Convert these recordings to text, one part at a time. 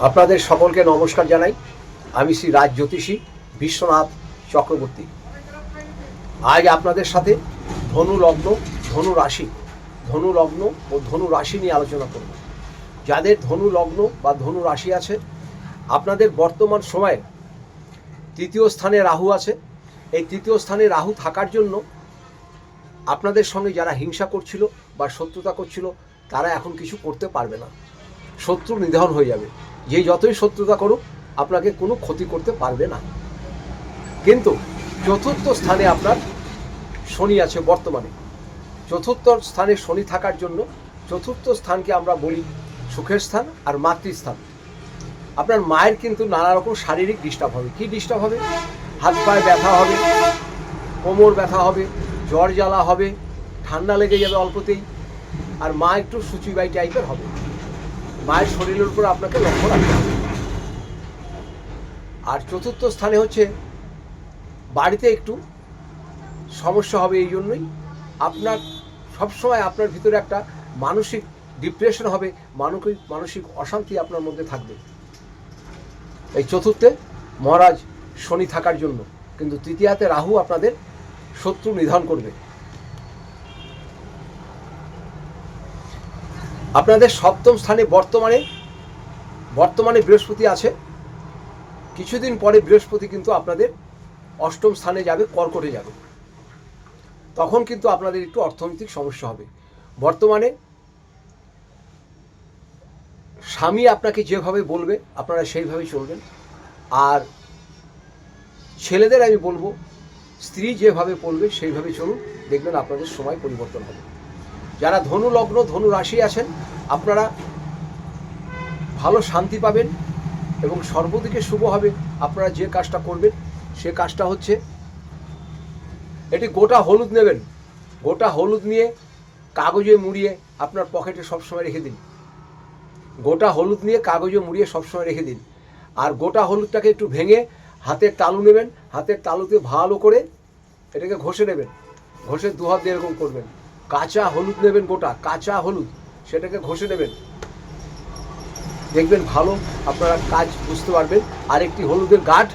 আপনাদের সকলকে নমস্কার জানাই। আমি শ্রী রাজ জ্যোতিষী বিশ্বনাথ চক্রবর্তী। আজ আপনাদের সাথে ধনু লগ্ন, ধনু রাশি, ধনু লগ্ন ও ধনু রাশি নিয়ে আলোচনা করব। যাদের ধনু লগ্ন বা ধনু রাশি আছে, আপনাদের বর্তমান সময়ে তৃতীয় স্থানে রাহু আছে। এই তৃতীয় স্থানে রাহু থাকার জন্য আপনাদের সঙ্গে যারা হিংসা করছিল বা শত্রুতা করছিল, তারা এখন কিছু করতে পারবে না। শত্রু নিধন হয়ে যাবে। যে যতই শত্রুতা করুক, আপনাকে কোনো ক্ষতি করতে পারবে না। কিন্তু চতুর্থ স্থানে আপনার শনি আছে বর্তমানে। চতুর্থ স্থানে শনি থাকার জন্য চতুর্থ স্থানকে আমরা বলি সুখের স্থান আর মাতৃস্থান। আপনার মায়ের কিন্তু নানা রকম শারীরিক ডিস্টার্ব হবে। কি ডিস্টার্ব হবে? হাত পায়ে ব্যথা হবে, কোমর ব্যথা হবে, জ্বর জ্বালা হবে, ঠান্ডা লেগে যাবে অল্পতেই, আর মা একটু সুচিবাই টাইপের হবে। মায়ের শরীরের উপর আপনাকে লক্ষ্য রাখতে হবে। আর চতুর্থ স্থানে হচ্ছে, বাড়িতে একটু সমস্যা হবে এই জন্যই আপনার সবসময় আপনার ভিতরে একটা মানসিক ডিপ্রেশন হবে, মানসিক মানসিক অশান্তি আপনার মধ্যে থাকবে। এই চতুর্থে মহারাজ শনি থাকার জন্য, কিন্তু তৃতীয়াতে রাহু আপনাদের শত্রু নিধন করবে। আপনাদের সপ্তম স্থানে বর্তমানে বর্তমানে বৃহস্পতি আছে। কিছুদিন পরে বৃহস্পতি কিন্তু আপনাদের অষ্টম স্থানে যাবে, কর্কটে যাবে। তখন কিন্তু আপনাদের একটু অর্থনৈতিক সমস্যা হবে। বর্তমানে স্বামী আপনাকে যেভাবে বলবে, আপনারা সেইভাবেই চলবেন। আর ছেলেদের আমি বলব, স্ত্রী যেভাবে বলবে সেইভাবে চলুন। দেখবেন আপনাদের সময় পরিবর্তন হবে। যারা ধনু লগ্ন, ধনু রাশি আছেন, আপনারা ভালো শান্তি পাবেন এবং সর্বদিকে শুভ হবে। আপনারা যে কাজটা করবেন, সে কাজটা হচ্ছে এটি গোটা হলুদ নেবেন। গোটা হলুদ নিয়ে কাগজে মুড়িয়ে আপনার পকেটে সবসময় রেখে দিন। গোটা হলুদ নিয়ে কাগজে মুড়িয়ে সবসময় রেখে দিন। আর গোটা হলুদটাকে একটু ভেঙে হাতের তালু নেবেন। হাতের তালুতে ভালো করে এটাকে ঘষে নেবেন। ঘষে দু হাত দিয়ে এরকম করবেন। কাঁচা হলুদ নেবেন গোটা, কাঁচা হলুদ, সেটাকে ঘষে নেবেন। দেখবেন ভালো, আপনারা কাজ বুঝতে পারবেন। আরেকটি হলুদের গাঠ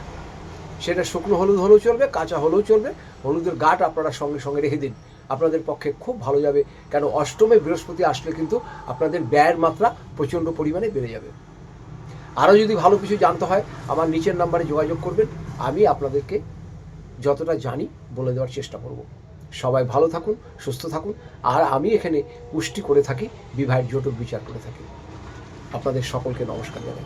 সেটা শুকনো হলুদ হলেও চলবে, কাঁচা হলেও চলবে। হলুদের গাঠ আপনারা সঙ্গে সঙ্গে রেখে দিন। আপনাদের পক্ষে খুব ভালো যাবে, কেন অষ্টমে বৃহস্পতি আসলে কিন্তু আপনাদের ব্যয়ের মাত্রা প্রচণ্ড পরিমাণে বেড়ে যাবে। আরও যদি ভালো কিছু জানতে হয়, আমার নিচের নাম্বারে যোগাযোগ করবেন। আমি আপনাদেরকে যতটা জানি বলে দেওয়ার চেষ্টা করব। সবাই ভালো থাকুন, সুস্থ থাকুন। আর আমি এখানে পুষ্টি করে থাকি, বিবাহের জটক বিচার করে থাকি। আপনাদের সকলকে নমস্কার জানাই।